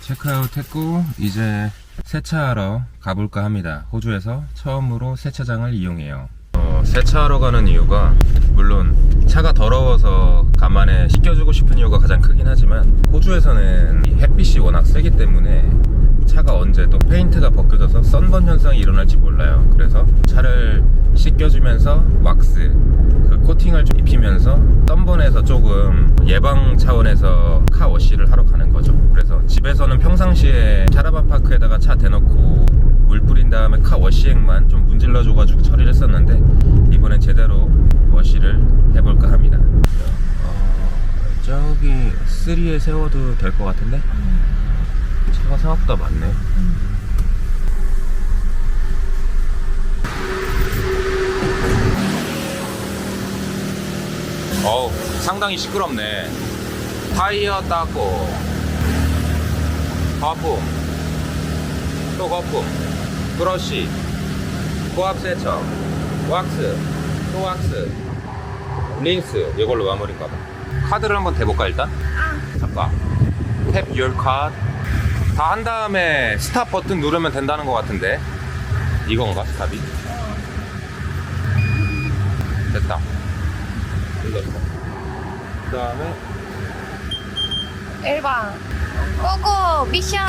체크아웃 했고 이제 세차하러 가볼까 합니다. 호주에서 처음으로 세차장을 이용해요. 어, 세차하러 가는 이유가 물론 차가 더러워서 간만에 씻겨주고 싶은 이유가 가장 크긴 하지만 호주에서는 이 햇빛이 워낙 세기 때문에 차가 언제 또 페인트가 벗겨져서 썬번 현상이 일어날지 몰라요. 그래서 차를 씻겨주면서 왁스 그 코팅을 좀 입히면서 썬번에서 조금 예방 차원에서 카워시를 하러 가는 거죠. 그래서 집에서는 평상시에 차라반 파크에다가 차 대놓고 물 뿌린 다음에 카 워시액만 좀 문질러 줘가지고 처리를 했었는데 이번엔 제대로 워시를 해볼까 합니다. 어, 저기 3에 세워도 될 것 같은데? 차가 생각보다 많네. 어우, 상당히 시끄럽네. 타이어 닦고, 거품, 또 거품, 브러쉬, 고압 세척, 왁스, 또 왁스, 린스, 이걸로 마무리인가 봐. 카드를 한번 대볼까, 일단? 잠깐. 탭 your card. 다 한 다음에 스탑 버튼 누르면 된다는 것 같은데. 이건가, 스탑이? 됐다. 눌렀어. 그 다음에 1번 고고 미션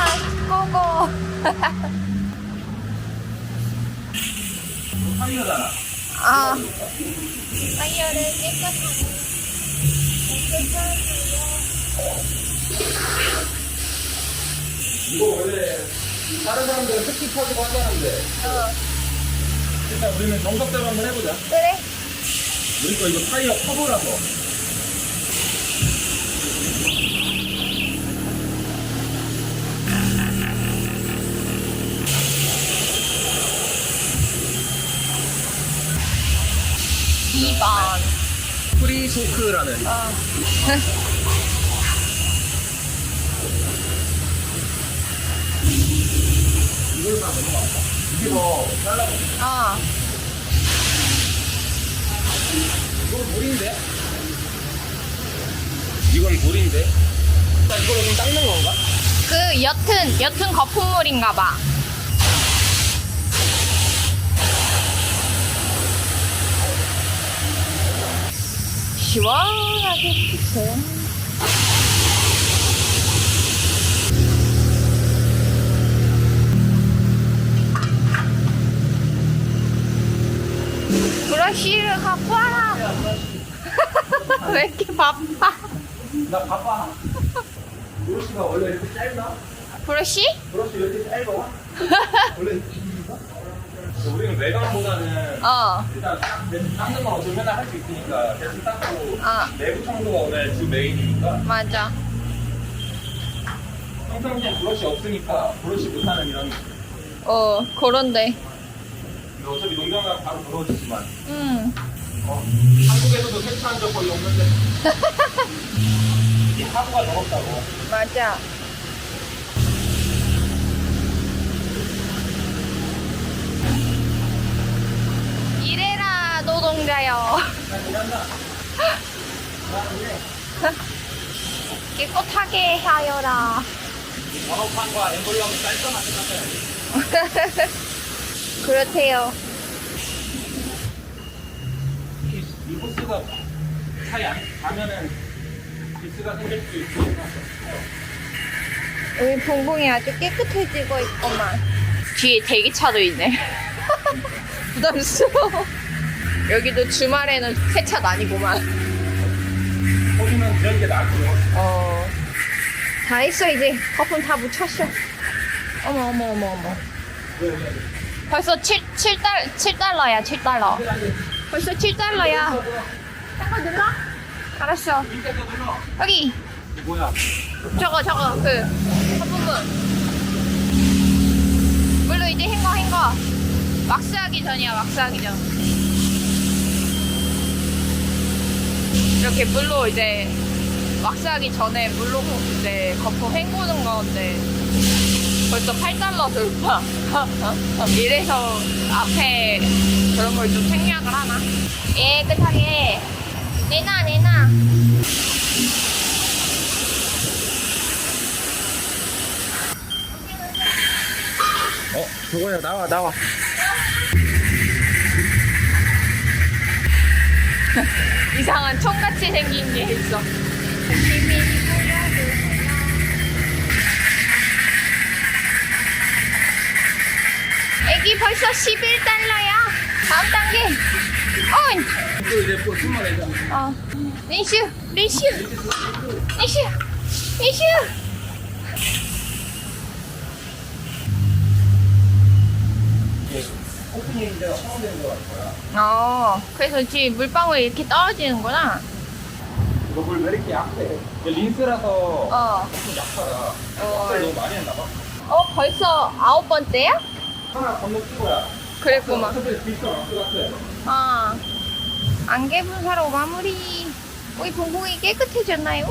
고고 타이어잖아. 아 타이어를 깨끗하게 이거 원래 다른 사람들은 터지고 하자는데. 어 일단 우리는 정석대로 한번 해보자. 그래? 우리 거 이거 타이어 커버라서. 이번. 프리소크라는. 어 이걸 다 넘어갔다. 이게 더 잘라고. 어. 이건 물인데? 이건 물인데? 일단 이걸로 좀 닦는 건가? 그 옅은 옅은 거품물인가 봐 시원하게 해주세요 브러쉬를 갖고 와라 왜 이렇게 바빠 나 바빠. 브러쉬가 원래 이렇게 짧나? 브러쉬? 브러쉬 왜 이렇게 짧아? 원래 이렇게 긴가? 우리는 외관보다는 어 일단 닦는 건 어차피 맨날 할 수 있으니까 대충 닦고 아. 내부 청소가 오늘 주 메인이니까 맞아 평상시엔 브러쉬 없으니까 브러쉬 못하는 이런 어 그런데 어차피 농장 가면 바로 부러지지만. 음 어, 한국에서도 세차한 적 거의 없는데. 이 하부가 더럽다고. 맞아. 이래라 노동자여. 깨끗하게 하여라. 번호판과 엠블럼을 깔끔하게 닦아야지 그렇대요. 이, 이 호스가 차이 안 가면은 기스가 생길 수 있으니까 우리 봉봉이 아주 깨끗해지고 있구만. 뒤에 대기차도 있네. 부담스러워. 여기도 주말에는 세차 다니구만. 호주는 그런 게 낫고요. 어. 다 했어, 이제. 거품 다 묻혔어. 어머, 어머, 어머, 어머. 벌써 7, 7달, 7달러야, 7달러. 벌써 7달러야. 잠깐 눌러? 알았어. 여기. 뭐야 저거, 저거, 그, 화분물. 물로 이제 헹궈, 헹궈. 왁스하기 전이야, 왁스하기 전. 이렇게 물로 이제 왁스하기 전에 물로 이제 거품 헹구는 건데 벌써 8달러 돌파. 이래서 앞에 그런 걸 좀 생략을 하나? 깨끗하게 내놔 내놔. 啊 아, 어, 저거야, 나와, 나와. 이상한 총같이 생긴 게 있어. 애기 벌써 11달러야. 다음 단계. 온! 어. 처음 되는 거 같아요. 어, 그래서 지금 물방울이 이렇게 떨어지는구나. 물왜 이렇게 약해? 린스라서 어. 좀 약하다. 어, 약을 너무 많이 했나 봐. 어 벌써 아홉 번째야? 하나 건너뛰고야 그랬구만. 어차피 비슷한 왕수 같아. 아, 안개 분사로 마무리. 우리 봉봉이 깨끗해졌나요?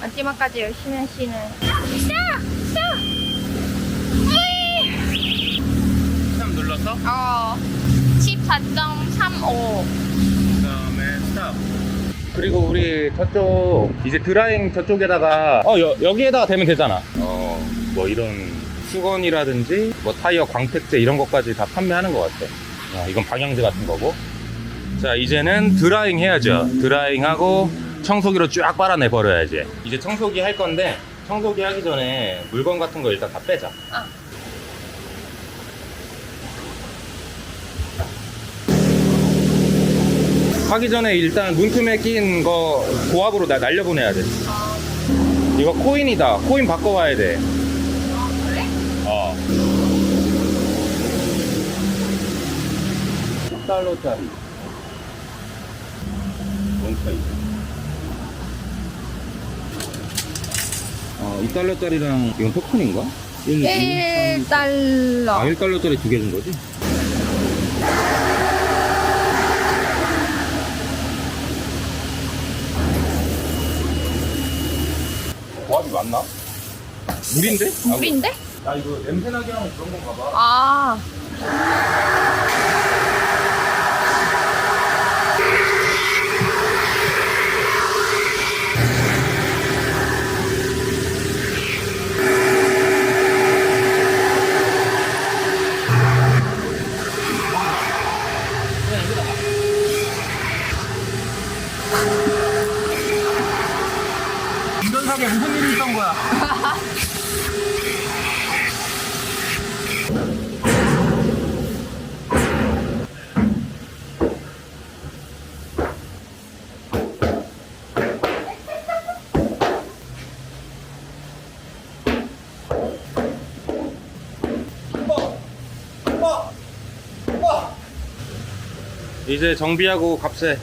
마지막까지 열심히 하시는. 3 눌렀어? 어, 14.35. 그다음에 스탑. 그리고 우리 저쪽 이제 드라잉 저쪽에다가 어 여, 여기에다가 대면 되잖아. 어 뭐 이런 수건이라든지 뭐 타이어 광택제 이런 것까지 다 판매하는 것 같아. 아, 이건 방향제 같은 거고. 자 이제는 드라잉 해야죠. 드라잉하고 청소기로 쫙 빨아내 버려야지. 이제 청소기 할 건데 청소기 하기 전에 물건 같은 거 일단 다 빼자. 아. 하기 전에 일단 문틈에 낀 거 고압으로 나 날려보내야 돼. 이거 코인이다. 코인 바꿔와야 돼. 그래? 어. 10달러짜리. 원차이. 어, 2달러짜리랑 이건 토큰인가? 1, 1달러. 아, 1달러짜리 두 개 준 거지? 고압이 맞나? 물인데? 물인데? 아, 이거 냄새나게 하는 그런 건가 봐. 아, 운전석에 무슨 일이 있던 거야? 이제 정비하고 값세